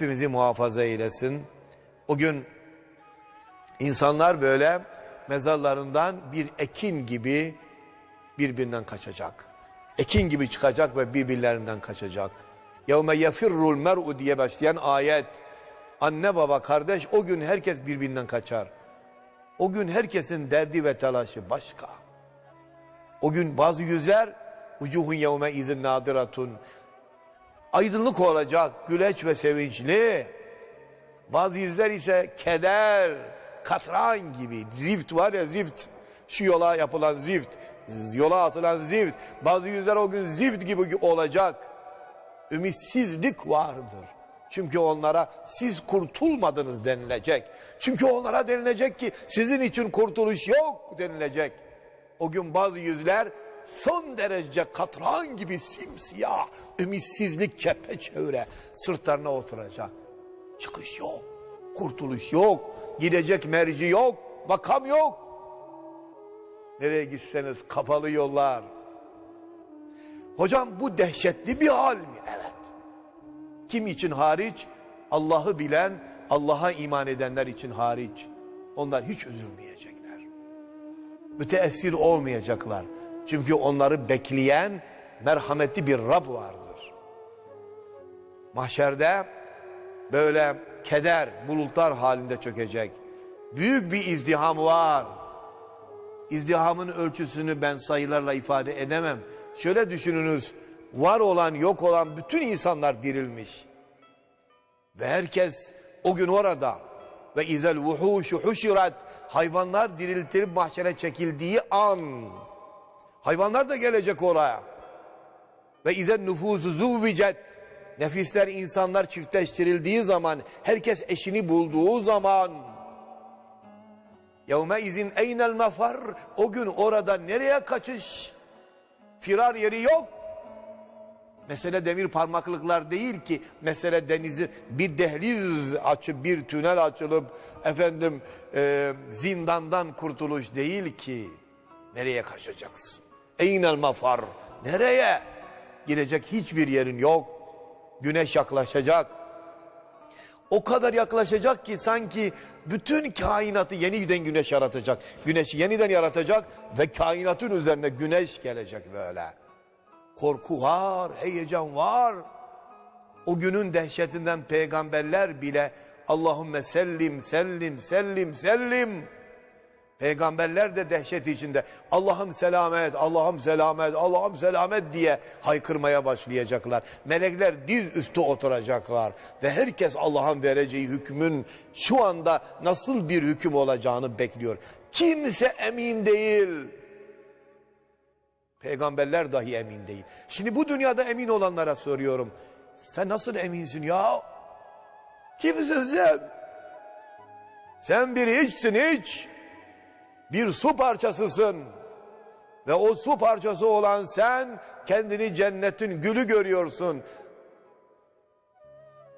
hepimizi muhafaza eylesin. O gün insanlar böyle mezarlarından bir ekin gibi birbirinden kaçacak. Ekin gibi çıkacak ve birbirlerinden kaçacak. Yevme yefirrul mer'u diye başlayan ayet. Anne baba kardeş o gün herkes birbirinden kaçar. O gün herkesin derdi ve telaşı başka. O gün bazı yüzler ucuhun yevme izin nadiratun aydınlık olacak, güleç ve sevinçli. Bazı yüzler ise keder, katran gibi. Zift var ya zift. Şu yola yapılan zift. Yola atılan zift. Bazı yüzler o gün zift gibi olacak. Ümitsizlik vardır. Çünkü onlara siz kurtulmadınız denilecek. Çünkü onlara denilecek ki sizin için kurtuluş yok denilecek. O gün bazı yüzler son derece katran gibi simsiyah, ümitsizlik çepeçevre sırtlarına oturacak. Çıkış yok, kurtuluş yok, gidecek merci yok, makam yok. Nereye gitseniz kapalı yollar. Hocam bu dehşetli bir hal mi? Evet. Kim için hariç? Allah'ı bilen, Allah'a iman edenler için hariç. Onlar hiç üzülmeyecekler. Müteessir olmayacaklar. Çünkü onları bekleyen merhametli bir Rab vardır. Mahşerde böyle keder, bulutlar halinde çökecek. Büyük bir izdiham var. İzdihamın ölçüsünü ben sayılarla ifade edemem. Şöyle düşününüz, var olan yok olan bütün insanlar dirilmiş. Ve herkes o gün orada. Ve izel vuhuşu huşirat hayvanlar diriltilip mahşere çekildiği an. Hayvanlar da gelecek oraya. Ve izen nüfuzu zuvvicet nefisler insanlar çiftleştirildiği zaman herkes eşini bulduğu zaman Yevme izin eynel mefar o gün orada nereye kaçış? Firar yeri yok. Mesele demir parmaklıklar değil ki. Mesele denizi bir dehliz açıp bir tünel açılıp efendim e, zindandan kurtuluş değil ki. Nereye kaçacaksın? Eynel mafar. Nereye? Girecek hiçbir yerin yok. Güneş yaklaşacak. O kadar yaklaşacak ki sanki bütün kainatı yeniden güneş yaratacak. Güneşi yeniden yaratacak ve kainatın üzerine güneş gelecek böyle. Korku var, heyecan var. O günün dehşetinden peygamberler bile Allahümme sellim, sellim, sellim, sellim. Peygamberler de dehşet içinde Allah'ım selamet, Allah'ım selamet, Allah'ım selamet diye haykırmaya başlayacaklar. Melekler diz üstü oturacaklar ve herkes Allah'ın vereceği hükmün şu anda nasıl bir hüküm olacağını bekliyor. Kimse emin değil. Peygamberler dahi emin değil. Şimdi bu dünyada emin olanlara soruyorum. Sen nasıl eminsin ya? Kimsin sen? Sen bir hiçsin hiç. Bir su parçasısın. Ve o su parçası olan sen kendini cennetin gülü görüyorsun.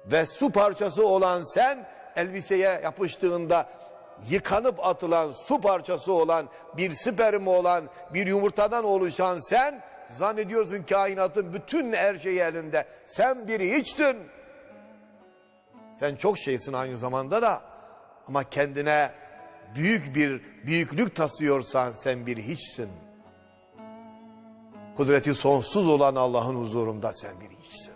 Ve su parçası olan sen elbiseye yapıştığında yıkanıp atılan su parçası olan bir sperm olan bir yumurtadan oluşan sen zannediyorsun kainatın bütün her şeyi elinde. Sen bir hiçsin. Sen çok şeysin aynı zamanda da ama kendine büyük bir büyüklük tasıyorsan sen bir hiçsin. Kudreti sonsuz olan Allah'ın huzurunda sen bir hiçsin.